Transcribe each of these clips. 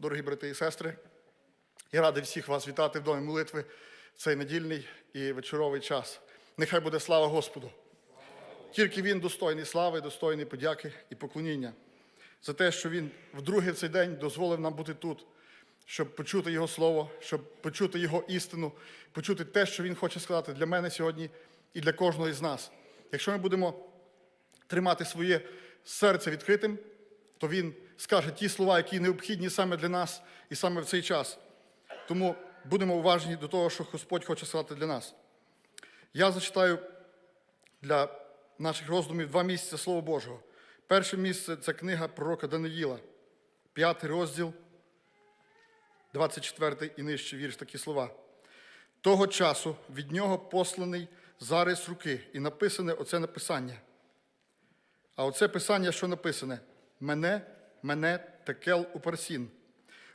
дорогі брати і сестри. Я радий всіх вас вітати в домі молитви в цей недільний і вечоровий час. Нехай буде слава Господу. Тільки Він достойний слави, достойний подяки і поклоніння за те, що Він вдруге в цей день дозволив нам бути тут, щоб почути Його Слово, щоб почути Його істину, почути те, що Він хоче сказати для мене сьогодні і для кожного із нас. Якщо ми будемо тримати своє серце відкритим, то Він скаже ті слова, які необхідні саме для нас і саме в цей час. Тому будемо уважні до того, що Господь хоче сказати для нас. Я зачитаю для наших роздумів два місця Слова Божого. Перше місце це книга пророка Даниїла, п'ятий розділ, 24 і нижче вірш, такі слова. Того часу від нього посланий зарис руки, і написане оце написання. А оце писання, що написане: Мене, мене, текел у парсін.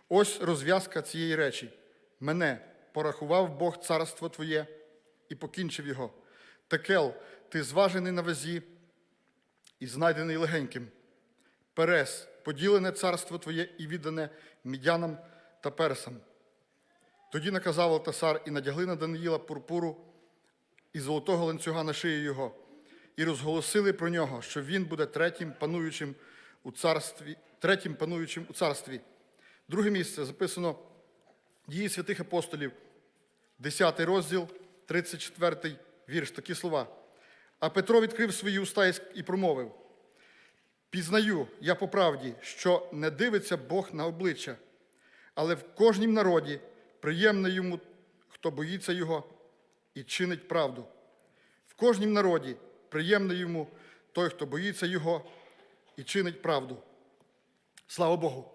Ось розв'язка цієї речі. Мене порахував Бог царство Твоє і покінчив його. Текел, ти зважений на вазі і знайдений легеньким. Перес, поділене царство Твоє і віддане мідянам та персам. Тоді наказав Алтасар і надягли на Даниїла пурпуру і золотого ланцюга на шиї його, і розголосили про нього, що він буде третім пануючим у царстві, третім пануючим у царстві. Друге місце записано дії святих апостолів, 10 розділ, 34 вірш, такі слова. А Петро відкрив свої уста і промовив: Пізнаю я по правді, що не дивиться Бог на обличчя, але в кожнім народі приємно йому, хто боїться його і чинить правду. В кожнім народі приємно йому той, хто боїться його і чинить правду. Слава Богу!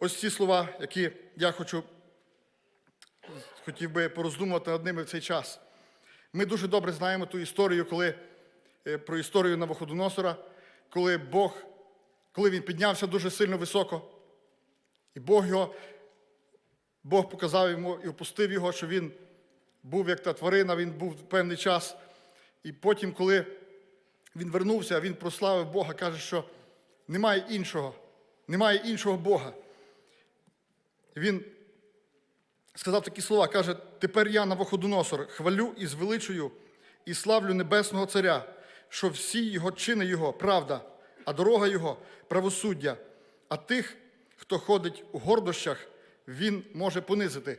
Ось ці слова, які я хочу, хотів би пороздумувати над ними в цей час. Ми дуже добре знаємо ту історію, коли е, про історію Навуходоносора, коли Бог, коли він піднявся дуже сильно високо, і Бог його, Бог показав йому і опустив його, що він був як та тварина, він був певний час. І потім, коли він вернувся, він прославив Бога, каже, що немає іншого, немає іншого Бога. Він сказав такі слова, каже, тепер я Навуходоносор, хвалю і звеличую і славлю Небесного Царя, що всі його чини Його правда, а дорога Його правосуддя, а тих, хто ходить у гордощах, він може понизити.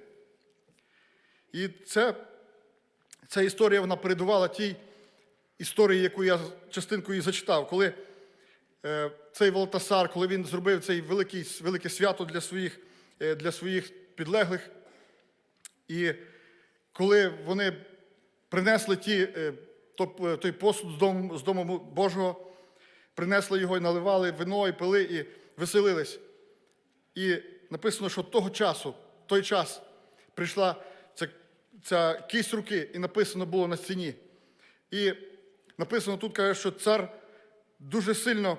І це, ця історія вона передувала тій історії, яку я частинкою зачитав, коли цей Валтасар, коли він зробив цей великий, велике свято для своїх, е, для своїх підлеглих, і коли вони принесли ті, е, то- е, той посуд з дому, з дому Божого, принесли його і наливали вино, і пили, і веселились. І написано, що того часу, той час прийшла ця, ця кість руки, і написано було на стіні. І написано тут, каже, що цар дуже сильно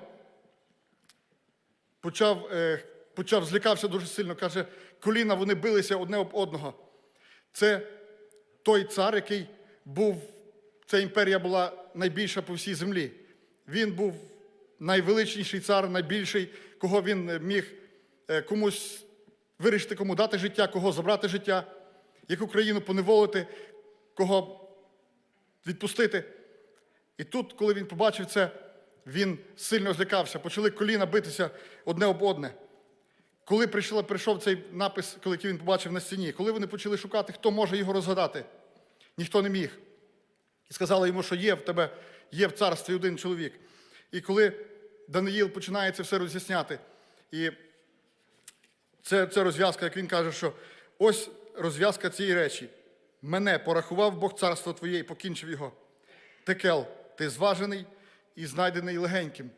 почав, е, почав злякався дуже сильно. Каже, коліна вони билися одне об одного. Це той цар, який був, ця імперія була найбільша по всій землі. Він був найвеличніший цар, найбільший, кого він е, міг е, комусь вирішити, кому дати життя, кого забрати життя, яку країну поневолити, кого відпустити. І тут, коли він побачив це, він сильно злякався, почали коліна битися одне об одне. Коли прийшов, прийшов цей напис, який він побачив на стіні, коли вони почали шукати, хто може його розгадати, ніхто не міг. І сказали йому, що є в тебе, є в царстві один чоловік. І коли Даниїл починає це все роз'ясняти, і це, це розв'язка, як він каже, що ось розв'язка цієї речі. Мене порахував Бог царство твоє і покінчив його. Текел, ти зважений і знайдений легеньким.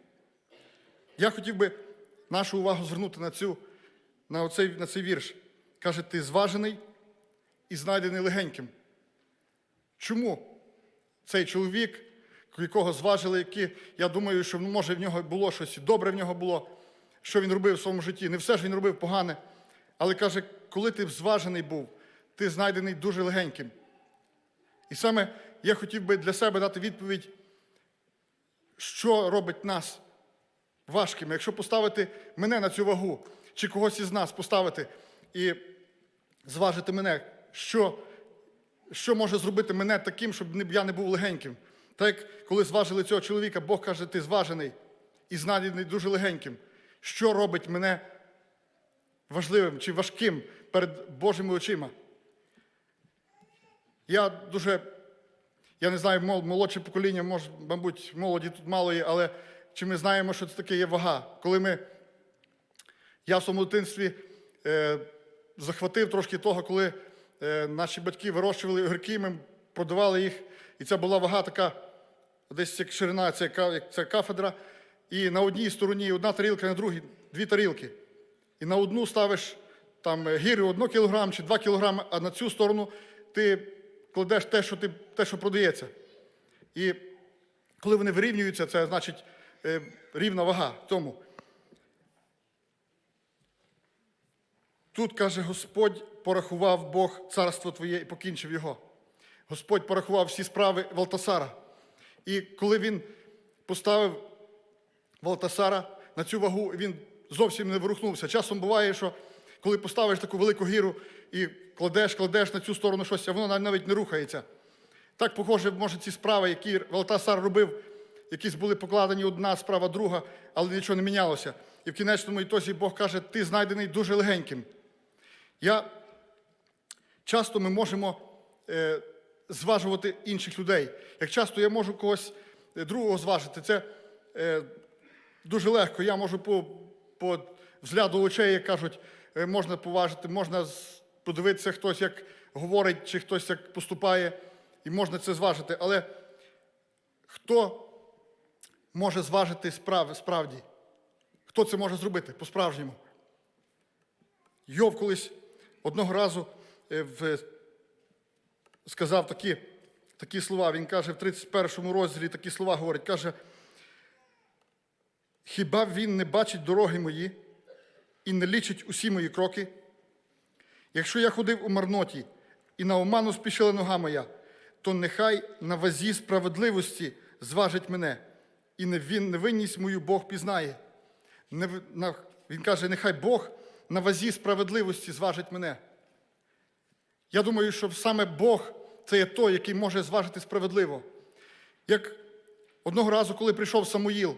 Я хотів би нашу увагу звернути на, цю, на, оцей, на цей вірш. Каже, ти зважений і знайдений легеньким. Чому цей чоловік, якого зважили, які, я думаю, що може в нього було щось добре в нього було, що він робив в своєму житті. Не все ж він робив погане. Але каже, коли ти зважений був, ти знайдений дуже легеньким. І саме я хотів би для себе дати відповідь, що робить нас важкими. Якщо поставити мене на цю вагу, чи когось із нас поставити і зважити мене, що, що може зробити мене таким, щоб я не був легеньким. Так коли зважили цього чоловіка, Бог каже, ти зважений і знайдений дуже легеньким. Що робить мене важливим чи важким перед Божими очима? Я дуже, я не знаю, молодше покоління, може, мабуть, молоді тут мало є, але чи ми знаємо, що це таке є вага? Коли ми, я в своєму дитинстві е, захватив трошки того, коли е, наші батьки вирощували огірки, ми продавали їх, і це була вага така, десь як ширина, це, як ця кафедра, і на одній стороні одна тарілка, на другій дві тарілки. І на одну ставиш там гірю 1 кілограм чи 2 кілограми, а на цю сторону ти кладеш те, що, ти, те, що продається. І коли вони вирівнюються, це значить е, рівна вага тому. Тут каже Господь, порахував Бог царство твоє і покінчив його. Господь порахував всі справи Валтасара. І коли він поставив Валтасара на цю вагу, він зовсім не ворухнувся. Часом буває, що коли поставиш таку велику гіру і кладеш, кладеш на цю сторону щось, а воно навіть не рухається. Так, похоже, може, ці справи, які Валтасар робив, якісь були покладені одна справа, друга, але нічого не мінялося. І в кінечному ітозі Бог каже, ти знайдений дуже легеньким. Я часто ми можемо е, зважувати інших людей. Як часто я можу когось е, другого зважити, це е, дуже легко. Я можу по, по взгляду очей, як кажуть, можна поважити, можна подивитися, хтось як говорить, чи хтось як поступає, і можна це зважити. Але хто може зважити справ, справді? Хто це може зробити по-справжньому? Йов колись одного разу е, в, сказав такі, такі слова. Він каже в 31 розділі такі слова говорить. Каже, хіба він не бачить дороги мої і не лічить усі мої кроки? Якщо я ходив у марноті і на оману спішила нога моя, то нехай на вазі справедливості зважить мене, і невинність мою Бог пізнає. Він каже, нехай Бог на вазі справедливості зважить мене. Я думаю, що саме Бог це є той, який може зважити справедливо. Як одного разу, коли прийшов Самуїл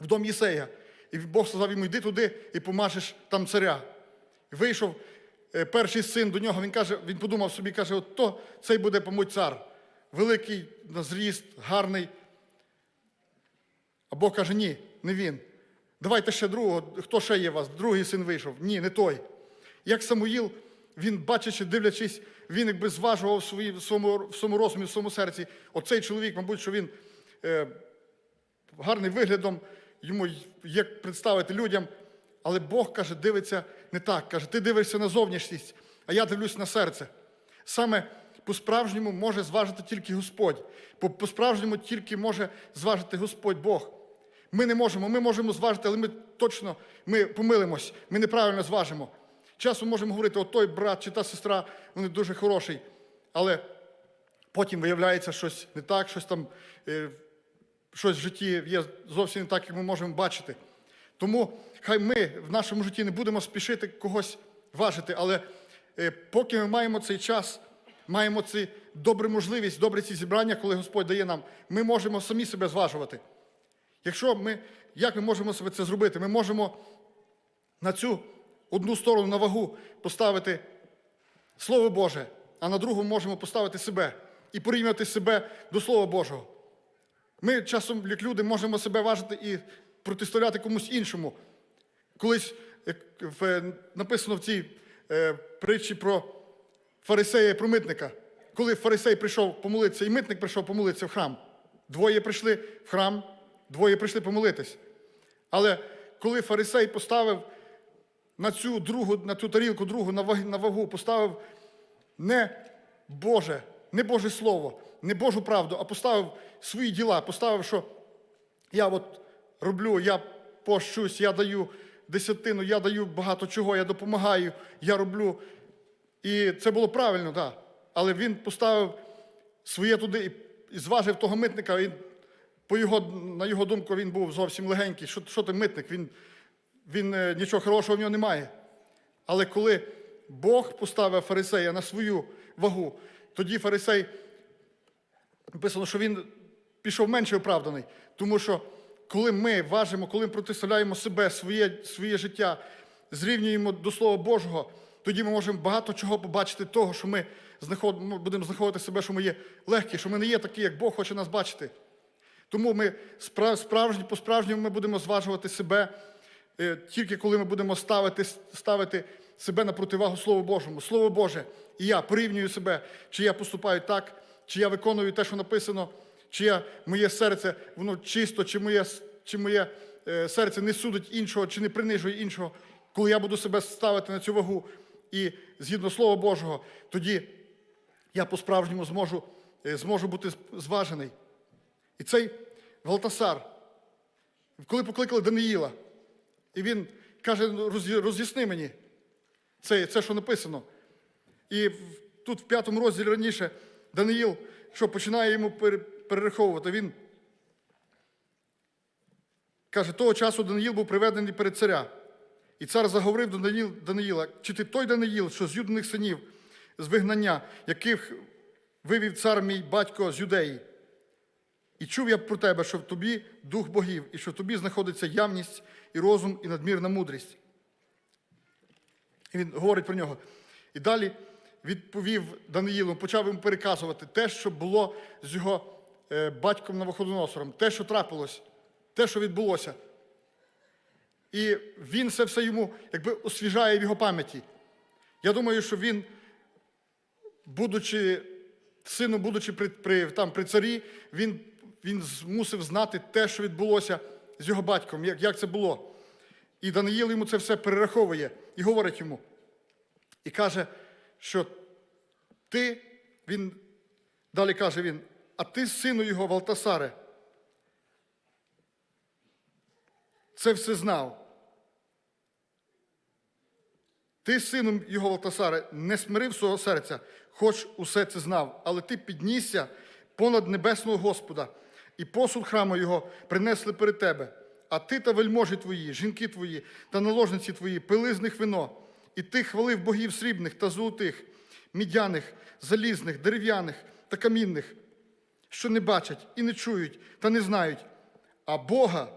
в дом Єсея, і Бог сказав йому, йди туди і помажеш там царя. Вийшов е, перший син до нього, він каже, він подумав собі, каже, от то цей буде, помуть цар. Великий зріст, гарний. А Бог каже, ні, не він. Давайте ще другого, хто ще є у вас? Другий син вийшов. Ні, не той. Як Самуїл, він, бачачи, дивлячись, він якби зважував в, своєму, в своєму розумі, в своєму серці. Оцей чоловік, мабуть, що він е, гарний виглядом, йому є представити людям. Але Бог каже, дивиться не так. Каже, ти дивишся на зовнішність, а я дивлюсь на серце. Саме по-справжньому може зважити тільки Господь. По- По-справжньому тільки може зважити Господь Бог. Ми не можемо, ми можемо зважити, але ми точно ми помилимось, ми неправильно зважимо. Часом можемо говорити, от той брат чи та сестра, вони дуже хороший, але потім виявляється щось не так, щось там, е, щось в житті є зовсім не так, як ми можемо бачити. Тому хай ми в нашому житті не будемо спішити когось важити, але е, поки ми маємо цей час, маємо цю добру можливість, добре ці зібрання, коли Господь дає нам, ми можемо самі себе зважувати. Якщо ми, як ми можемо себе це зробити? Ми можемо на цю одну сторону на вагу поставити Слово Боже, а на другу можемо поставити себе і порівняти себе до Слова Божого. Ми часом, як люди, можемо себе важити і протиставляти комусь іншому. Колись в- написано в цій е, притчі про фарисея і про митника. Коли фарисей прийшов помолитися, і митник прийшов помолитися в храм. Двоє прийшли в храм, двоє прийшли помолитись. Але коли фарисей поставив на цю другу, на цю тарілку другу на вагу, поставив не Боже, не Боже Слово, не Божу правду, а поставив свої діла, поставив, що я от роблю, я пощусь, я даю десятину, я даю багато чого, я допомагаю, я роблю. І це було правильно, так. Але він поставив своє туди і- і зважив того митника. І по його, на його думку, він був зовсім легенький. Що, що ти митник? Він, він е, нічого хорошого в нього немає. Але коли Бог поставив фарисея на свою вагу, тоді фарисей написано, що він пішов менше оправданий. Тому що коли ми важимо, коли ми протиставляємо себе, своє, своє життя, зрівнюємо до Слова Божого, тоді ми можемо багато чого побачити того, що ми знаход... ми будемо знаходити себе, що ми є легкі, що ми не є такі, як Бог хоче нас бачити. Тому ми спра- справжні, по-справжньому ми будемо зважувати себе е, тільки коли ми будемо ставити, ставити себе на противагу Слову Божому. Слово Боже, і я порівнюю себе, чи я поступаю так, чи я виконую те, що написано, чи я, моє серце, воно чисто, чи моє, чи моє е, серце не судить іншого, чи не принижує іншого. Коли я буду себе ставити на цю вагу і згідно Слова Божого, тоді я по-справжньому зможу, е, зможу бути зважений. І цей Валтасар, коли покликали Даниїла, і він каже: «Ну, роз'ясни мені це, це, що написано. І тут в п'ятому розділі раніше Даниїл, що починає йому перераховувати, він каже, того часу Даниїл був приведений перед царя. І цар заговорив до Даниїл, Даниїла, чи ти той Даниїл, що з юдних синів, з вигнання, яких вивів цар мій батько з юдеї. І чув я про тебе, що в тобі дух богів, і що в тобі знаходиться явність і розум, і надмірна мудрість. І він говорить про нього. І далі відповів Даниїлу, почав йому переказувати те, що було з його е, батьком Навуходоносором, те, що трапилось, те, що відбулося. І він це все йому якби освіжає в його пам'яті. Я думаю, що він, будучи сином, будучи при, при, там, при царі, він, він мусив знати те, що відбулося з його батьком, як, як це було. І Даниїл йому це все перераховує і говорить йому. І каже, що ти, він, далі каже він, а ти сину його Валтасаре. Це все знав. Ти, сином його Валтасаре, не смирив свого серця, хоч усе це знав, але ти піднісся понад небесного Господа, і посуд храму його принесли перед тебе. А ти та вельможі твої, жінки твої та наложниці твої пили з них вино, і ти хвалив богів срібних та золотих, мідяних, залізних, дерев'яних та камінних, що не бачать і не чують та не знають, а Бога,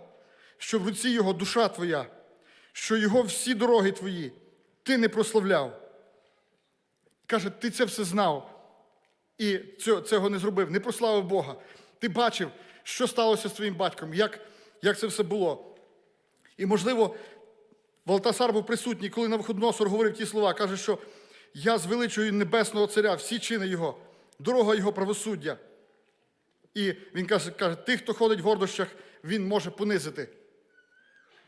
що в руці його душа твоя, що його всі дороги твої, ти не прославляв. Каже, ти це все знав і цього, не зробив, не прославив Бога. Ти бачив, що сталося з твоїм батьком, як, як це все було. І, можливо, Валтасар був присутній, коли Навуходоносор говорив ті слова, каже, що я звеличую небесного царя, всі чини його, дорога його правосуддя. І він каже, каже, тих, хто ходить в гордощах, він може понизити.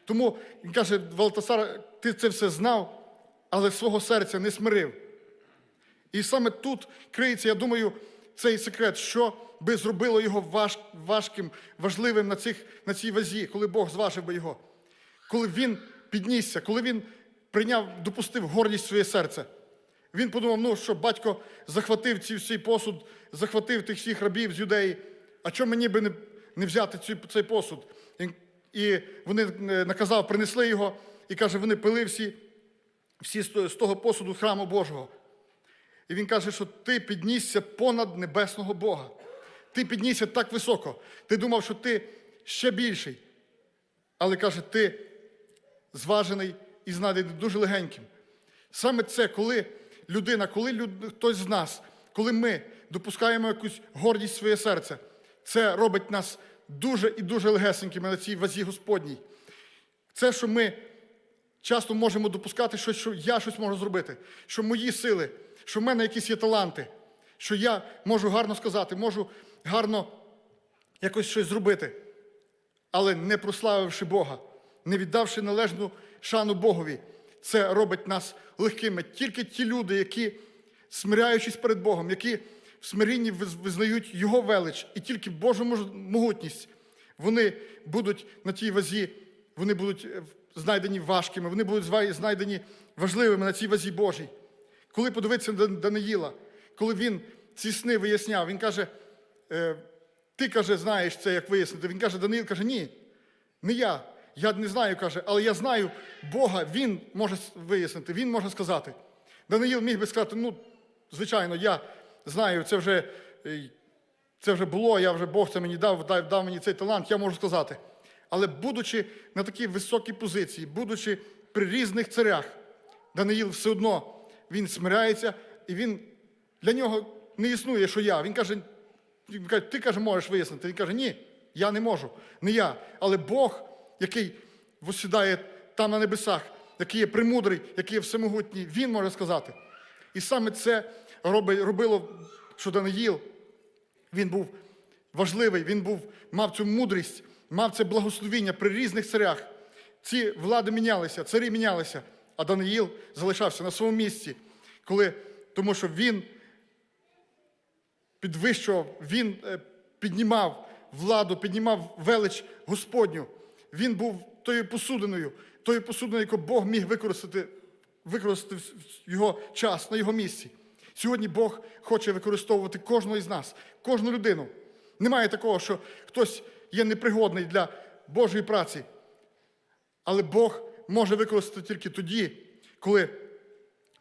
Тому він каже, Валтасар, ти це все знав, але свого серця не смирив. І саме тут криється, я думаю, цей секрет, що би зробило його важ, важким, важливим на, цих, на цій вазі, коли Бог зважив би його. Коли він піднісся, коли він прийняв, допустив гордість в своє серце. Він подумав, ну що батько захватив ці всій посуд, захватив тих всіх рабів з юдеї, а чому мені би не, не взяти цей, цей посуд? І, вони е, наказав, принесли його, і каже, вони пили всі, всі з того посуду храму Божого. І він каже, що ти піднісся понад небесного Бога. Ти піднісся так високо. Ти думав, що ти ще більший. Але каже, ти зважений і знайдений дуже легеньким. Саме це, коли людина, коли люд... хтось з нас, коли ми допускаємо якусь гордість в своє серце, це робить нас дуже і дуже легесенькими на цій вазі Господній. Це, що ми часто можемо допускати щось, що я щось можу зробити, що мої сили, що в мене якісь є таланти, що я можу гарно сказати, можу гарно якось щось зробити, але не прославивши Бога, не віддавши належну шану Богові, це робить нас легкими. Тільки ті люди, які, смиряючись перед Богом, які в смирінні визнають Його велич і тільки Божу могутність, вони будуть на тій вазі, вони будуть е, знайдені важкими, вони будуть знайдені важливими на цій вазі Божій. Коли подивитися на Даниїла, коли він ці сни виясняв, він каже: е, ти каже, знаєш це, як вияснити. Він каже, Даниїл каже, ні, не я. Я не знаю, каже, але я знаю Бога, він може вияснити, він може сказати. Даниїл міг би сказати, ну, звичайно, я знаю, це вже, це вже було, я вже Бог це мені дав, дав, дав мені цей талант, я можу сказати. Але будучи на такій високій позиції, будучи при різних царях, Даниїл все одно він смиряється, і він для нього не існує, що я. Він каже, ти каже, можеш вияснити. Він каже, ні, я не можу, не я. Але Бог, який восідає там на небесах, який є премудрий, який є всемогутній, він може сказати. І саме це робило, що Даниїл, він був важливий, він був, мав цю мудрість, мав це благословіння при різних царях. Ці влади мінялися, царі мінялися, а Даниїл залишався на своєму місці, коли, тому що він підвищував, він е, піднімав владу, піднімав велич Господню. Він був тою посудиною, тою посудиною, яку Бог міг використати, використати його час, на його місці. Сьогодні Бог хоче використовувати кожного із нас, кожну людину. Немає такого, що хтось є непригодний для Божої праці. Але Бог може використати тільки тоді, коли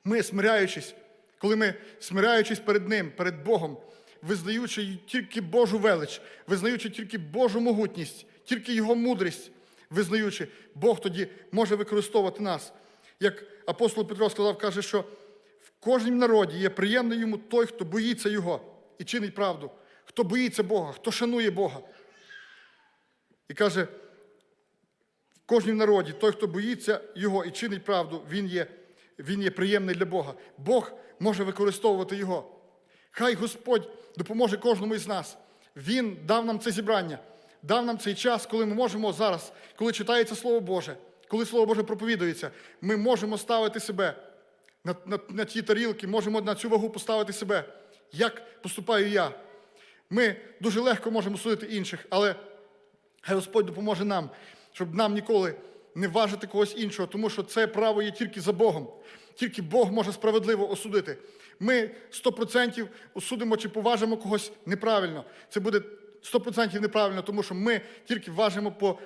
ми, смиряючись, коли ми, смиряючись перед Ним, перед Богом, визнаючи тільки Божу велич, визнаючи тільки Божу могутність, тільки Його мудрість, визнаючи, Бог тоді може використовувати нас. Як апостол Петро сказав, каже, що в кожнім народі є приємний йому той, хто боїться Його і чинить правду, хто боїться Бога, хто шанує Бога. І каже, в кожнім народі, той, хто боїться його і чинить правду, він є, він є приємний для Бога. Бог може використовувати його. Хай Господь допоможе кожному із нас. Він дав нам це зібрання, дав нам цей час, коли ми можемо зараз, коли читається Слово Боже, коли Слово Боже проповідується, ми можемо ставити себе на, на, на ті тарілки, можемо на цю вагу поставити себе. Як поступаю я? Ми дуже легко можемо судити інших, але Хай Господь допоможе нам, щоб нам ніколи не важити когось іншого, тому що це право є тільки за Богом. Тільки Бог може справедливо осудити. Ми 100% осудимо чи поважимо когось неправильно. Це буде 100% неправильно, тому що ми тільки важимо по,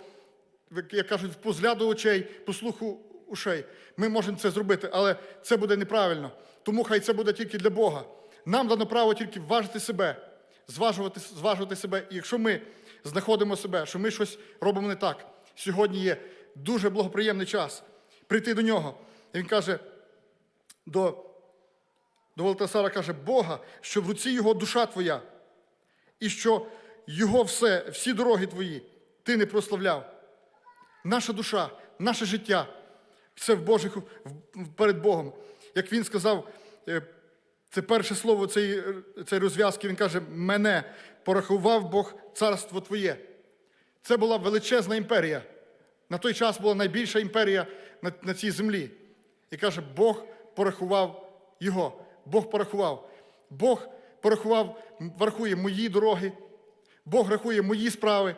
як кажуть, по взгляду очей, по слуху ушей. Ми можемо це зробити, але це буде неправильно. Тому хай це буде тільки для Бога. Нам дано право тільки важити себе, зважувати, зважувати себе. І якщо ми знаходимо себе, що ми щось робимо не так, сьогодні є дуже благоприємний час прийти до нього. І він каже до, до Валтасара, каже, Бога, що в руці його душа твоя, і що його все, всі дороги твої, ти не прославляв. Наша душа, наше життя, все в Божих перед Богом. Як він сказав, е, це перше слово цієї цієї розв'язки, він каже: мене порахував Бог царство Твоє. Це була величезна імперія. На той час була найбільша імперія на, на цій землі. І каже, Бог порахував його. Бог порахував. Бог порахував, м, рахує мої дороги, Бог рахує мої справи,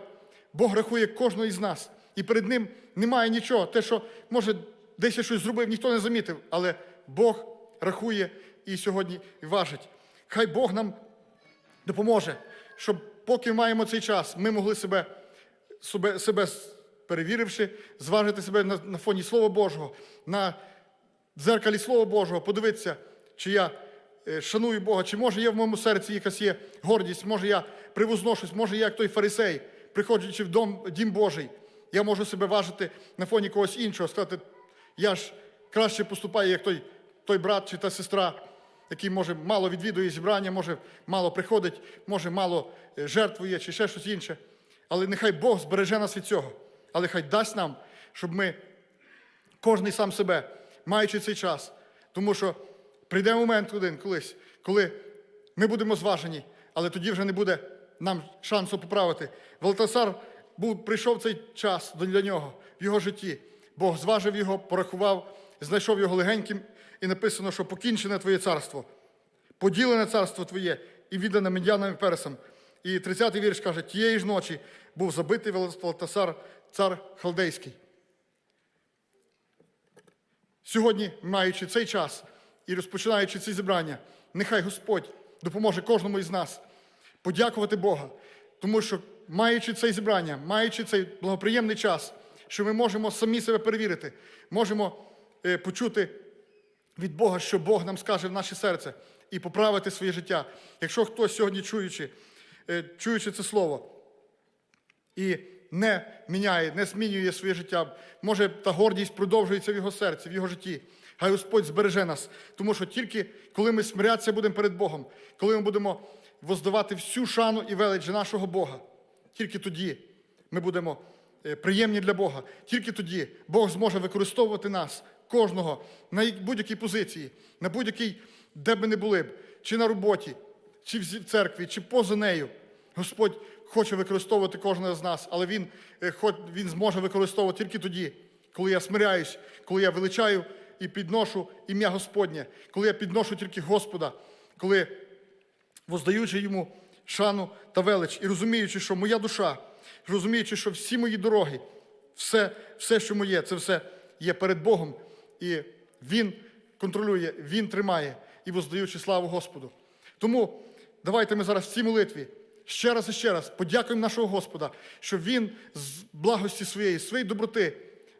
Бог рахує кожного із нас. І перед ним немає нічого. Те, що, може, десь я щось зробив, ніхто не замітив, але Бог рахує і сьогодні важить. Хай Бог нам допоможе, щоб поки маємо цей час, ми могли себе, себе, себе перевіривши, зважити себе на, на фоні Слова Божого, на дзеркалі Слова Божого, подивитися, чи я е, шаную Бога, чи може є в моєму серці якась є гордість, може я привозношусь, може я як той фарисей, приходячи в дом, дім Божий, я можу себе важити на фоні когось іншого, сказати, я ж краще поступаю, як той, той брат чи та сестра, який може мало відвідує зібрання, може мало приходить, може мало е, жертвує чи ще щось інше. Але нехай Бог збереже нас від цього. Але хай дасть нам, щоб ми кожний сам себе, маючи цей час. Тому що прийде момент один колись, коли ми будемо зважені, але тоді вже не буде нам шансу поправити. Валтасар був, прийшов цей час для нього в його житті. Бог зважив його, порахував, знайшов його легеньким, і написано, що покінчене твоє царство, поділене царство твоє і віддане медянам і. І 30-й вірш каже: тієї ж ночі був забитий Валтасар, цар халдейський. Сьогодні, маючи цей час і розпочинаючи ці зібрання, нехай Господь допоможе кожному із нас подякувати Бога, Тому що, маючи це зібрання, маючи цей благоприємний час, що ми можемо самі себе перевірити, можемо е, почути від Бога, що Бог нам скаже в наше серце, і поправити своє життя. Якщо хтось сьогодні чуючи, е, чуючи це слово, і не міняє, не змінює своє життя. Може, та гордість продовжується в його серці, в його житті. Хай Господь збереже нас, тому що тільки коли ми смирятися будемо перед Богом, коли ми будемо воздавати всю шану і велич нашого Бога, тільки тоді ми будемо е, приємні для Бога. Тільки тоді Бог зможе використовувати нас, кожного, на будь-якій позиції, на будь-якій, де б ми не були б, чи на роботі, чи в церкві, чи поза нею. Господь хоче використовувати кожного з нас, але Він, е, він зможе використовувати тільки тоді, коли я смиряюсь, коли я величаю і підношу ім'я Господнє, коли я підношу тільки Господа, коли воздаючи йому шану та велич, і розуміючи, що моя душа, розуміючи, що всі мої дороги, все, все, що моє, це все є перед Богом, і Він контролює, Він тримає і воздаючи славу Господу. Тому давайте ми зараз в цій молитві ще раз і ще раз подякуємо нашого Господа, що Він з благості своєї, своєї доброти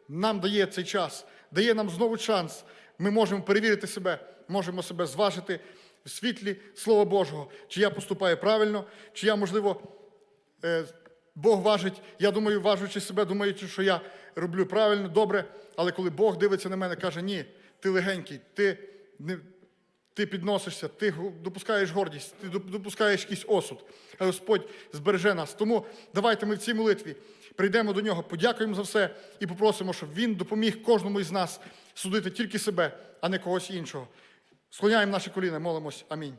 нам дає цей час, дає нам знову шанс. Ми можемо перевірити себе, можемо себе зважити в світлі Слова Божого, чи я поступаю правильно, чи я, можливо, е, Бог важить, я думаю, важучи себе, думаючи, що я роблю правильно, добре, але коли Бог дивиться на мене, каже, ні, ти легенький, ти, не, ти підносишся, ти допускаєш гордість, ти допускаєш якийсь осуд. А Господь збереже нас. Тому давайте ми в цій молитві прийдемо до нього, подякуємо за все і попросимо, щоб Він допоміг кожному із нас судити тільки себе, а не когось іншого. Склоняємо наші коліна, молимось. Амінь.